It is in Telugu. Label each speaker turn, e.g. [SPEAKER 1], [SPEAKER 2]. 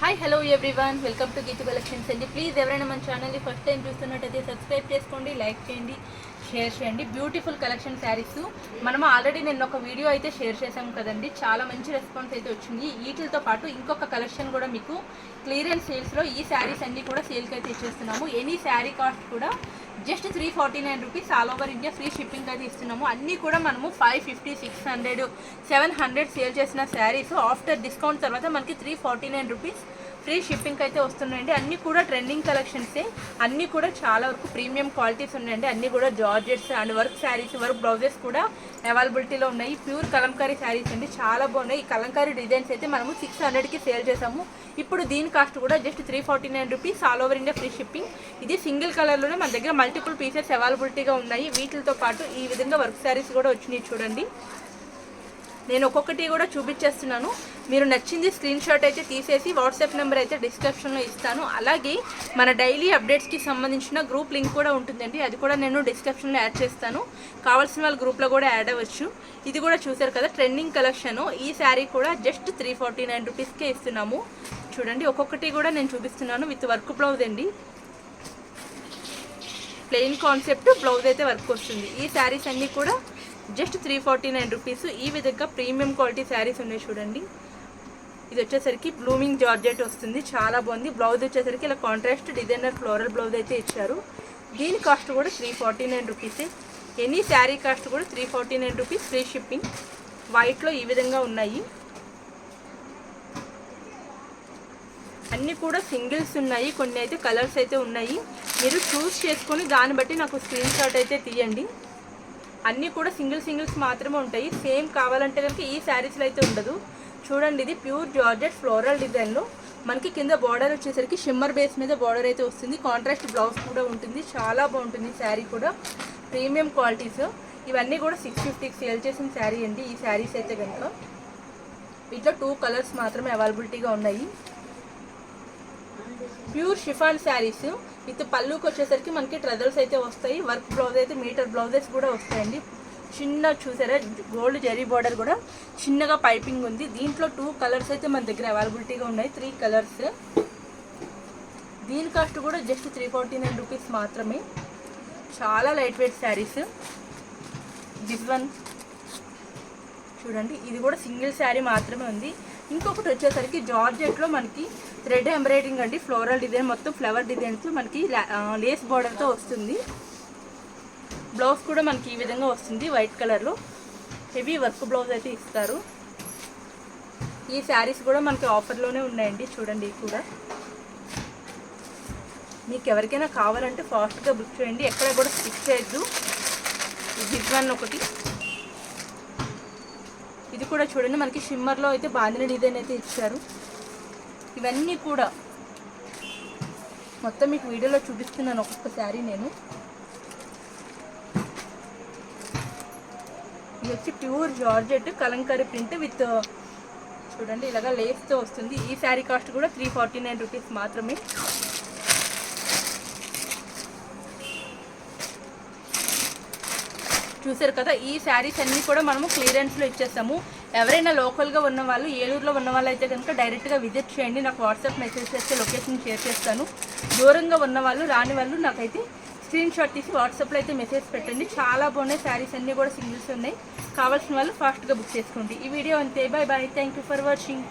[SPEAKER 1] Hi hello everyone welcome to Geethu collections అండి ప్లీజ్ ఎవరైనా మన ఛానల్ని ఫస్ట్ టైం చూస్తున్నట్టయితే సబ్స్క్రైబ్ చేసుకోండి లైక్ చేయండి. షేర్ చేయండి. బ్యూటిఫుల్ కలెక్షన్ శారీస్ మనం ఆల్రెడీ నేను ఒక వీడియో అయితే షేర్ చేసాం కదండి. చాలా మంచి రెస్పాన్స్ అయితే వచ్చింది. వీటితో పాటు ఇంకొక కలెక్షన్ కూడా మీకు క్లియరెన్స్ సేల్స్లో ఈ శారీస్ అన్నీ కూడా సేల్కి అయితే ఇచ్చేస్తున్నాము. ఎనీ శారీ కాస్ట్ కూడా just three forty nine rupees all over India free shipping అయితే ఇస్తున్నాము. అన్నీ కూడా మనము five fifty six hundred seven hundred sale చేసిన శారీస్ ఆఫ్టర్ డిస్కౌంట్ తర్వాత మనకి three forty nine rupees free shipping అయితే వస్తున్నాయండి. అన్నీ కూడా ట్రెండింగ్ కలెక్షన్సే అన్నీ కూడా చాలా వరకు ప్రీమియం క్వాలిటీస్ ఉన్నాయండి. అన్నీ కూడా georgettes and work sarees work blouses కూడా అవైలబిలిటీలో ఉన్నాయి. ప్యూర్ కలంకారీ శారీస్ అండి. చాలా బాగున్నాయి. ఈ కలంకారీ డిజైన్స్ అయితే మనము సిక్స్ హండ్రెడ్కి సేల్ చేసాము. ఇప్పుడు దీని కాస్ట్ కూడా just three forty nine rupees all over India free shipping ఇది సింగిల్ కలర్లోనే మన దగ్గర మల్టిపుల్ పీసెస్ అవైలబిలిటీగా ఉన్నాయి. వీటితో పాటు ఈ విధంగా వర్క్ శారీస్ కూడా వచ్చినాయి చూడండి. నేను ఒక్కొక్కటి కూడా చూపించేస్తున్నాను. మీరు నచ్చింది స్క్రీన్ షాట్ అయితే తీసేసి వాట్సాప్ నెంబర్ అయితే డిస్క్రిప్షన్లో ఇస్తాను. అలాగే మన డైలీ అప్డేట్స్కి సంబంధించిన గ్రూప్ లింక్ కూడా ఉంటుందండి. అది కూడా నేను డిస్క్రిప్షన్లో యాడ్ చేస్తాను. కావాల్సిన వాళ్ళ గ్రూప్లో కూడా యాడ్ అవ్వచ్చు. ఇది కూడా చూసారు కదా ట్రెండింగ్ కలెక్షన్ ఈ శారీ కూడా జస్ట్ త్రీ ఫార్టీ నైన్ రూపీస్కే ఇస్తున్నాము. చూడండి ఒక్కొక్కటి కూడా నేను చూపిస్తున్నాను విత్ వర్క్ బ్లౌజ్ అండి. ప్లెయిన్ కాన్సెప్ట్ బ్లౌజ్ అయితే వర్క్ వస్తుంది. ఈ శారీస్ అన్నీ కూడా just three forty nine rupees. ఈ విధంగా ప్రీమియం క్వాలిటీ శారీస్ ఉన్నాయి చూడండి. ఇది వచ్చేసరికి బ్లూమింగ్ జార్జెట్ వస్తుంది. చాలా బాగుంది. బ్లౌజ్ వచ్చేసరికి ఇలా కాంట్రాస్ట్ డిజైనర్ ఫ్లోరల్ బ్లౌజ్ అయితే ఇచ్చారు. దీని కాస్ట్ కూడా త్రీ ఫార్టీ నైన్ రూపీసే. ఎనీ శారీ కాస్ట్ కూడా three forty nine rupees. Free shipping. వైట్లో ఈ విధంగా ఉన్నాయి. అన్నీ కూడా సింగిల్స్ ఉన్నాయి. కొన్ని అయితే కలర్స్ అయితే ఉన్నాయి. మీరు చూస్ చేసుకొని దాన్ని బట్టి నాకు స్క్రీన్ షాట్ అయితే తీయండి. అన్నీ కూడా సింగిల్ సింగిల్స్ మాత్రమే ఉంటాయి. సేమ్ కావాలంటే కనుక ఈ శారీస్లో అయితే ఉండదు. చూడండి ఇది ప్యూర్ జార్జెట్ ఫ్లోరల్ డిజైన్లో. మనకి కింద బార్డర్ వచ్చేసరికి షిమ్మర్ బేస్ మీద బార్డర్ అయితే వస్తుంది. కాంట్రాస్ట్ బ్లౌజ్ కూడా ఉంటుంది. చాలా బాగుంటుంది శారీ కూడా. Premium qualities. ఇవన్నీ కూడా సిక్స్ ఫిఫ్టీకి సేల్ చేసిన శారీ అండి ఈ శారీస్ అయితే కనుక. వీటిలో టూ కలర్స్ మాత్రమే అవైలబిలిటీగా ఉన్నాయి. Pure chiffon saris. విత్ పళ్ళుకి వచ్చేసరికి మనకి ట్రెజల్స్ అయితే వస్తాయి వర్క్ బ్లౌజ్ అయితే మీటర్ బ్లౌజెస్ కూడా వస్తాయండి. చిన్న చూసారా గోల్డ్ జరీ బార్డర్ కూడా చిన్నగా పైపింగ్ ఉంది. దీంట్లో టూ కలర్స్ అయితే మన దగ్గర అవైలబిలిటీగా ఉన్నాయి. త్రీ కలర్స్ దీని కాస్ట్ కూడా just three forty nine rupees మాత్రమే. చాలా light weight sarees this one చూడండి ఇది కూడా సింగిల్ శారీ మాత్రమే ఉంది. ఇంకొకటి వచ్చేసరికి జార్జెట్లో మనకి థ్రెడ్ ఎంబ్రాయిడింగ్ అండి ఫ్లోరల్ డిజైన్ మొత్తం ఫ్లవర్ డిజైన్స్ మనకి లేస్ బార్డర్తో వస్తుంది. బ్లౌజ్ కూడా మనకి ఈ విధంగా వస్తుంది వైట్ కలర్లో. హెవీ వర్క్ బ్లౌజ్ అయితే ఇస్తారు. ఈ శారీస్ కూడా మనకి ఆఫర్లోనే ఉన్నాయండి చూడండి కూడా. మీకు ఎవరికైనా కావాలంటే ఫాస్ట్గా బుక్ చేయండి ఎక్కడ కూడా స్టిక్ చేయొద్దు. జిగ్ వన్ ఒకటి. చూడండి మనకి షిమ్మర్లో అయితే బాందిన డిజైన్ అయితే ఇచ్చారు. ఇవన్నీ కూడా మొత్తం మీకు వీడియోలో చూపిస్తున్నాను ఒక్కొక్క శారీ నేను. ఇది వచ్చి pure georgette Kalamkari print with చూడండి ఇలాగా లేస్తో వస్తుంది. ఈ శారీ కాస్ట్ కూడా త్రీ ఫార్టీ నైన్ రూపీస్ మాత్రమే. చూసారు కదా ఈ శారీస్ అన్నీ కూడా మనము క్లియరెన్స్లో ఇచ్చేస్తాము. ఎవరైనా లోకల్గా ఉన్న వాళ్ళు ఏలూరులో ఉన్న వాళ్ళు అయితే కనుక డైరెక్ట్గా విజిట్ చేయండి. నాకు వాట్సాప్ మెసేజ్ చేస్తే లొకేషన్ షేర్ చేస్తాను. దూరంగా ఉన్న వాళ్ళు రాని వాళ్ళు నాకైతే స్క్రీన్ షాట్ తీసి వాట్సాప్లో అయితే మెసేజ్ పెట్టండి. చాలా బాగున్నాయి శారీస్ అన్నీ కూడా సింగిల్స్ ఉన్నాయి. కావాల్సిన వాళ్ళు ఫాస్ట్గా బుక్ చేసుకోండి. ఈ వీడియో అంతే. Bye bye thank you for watching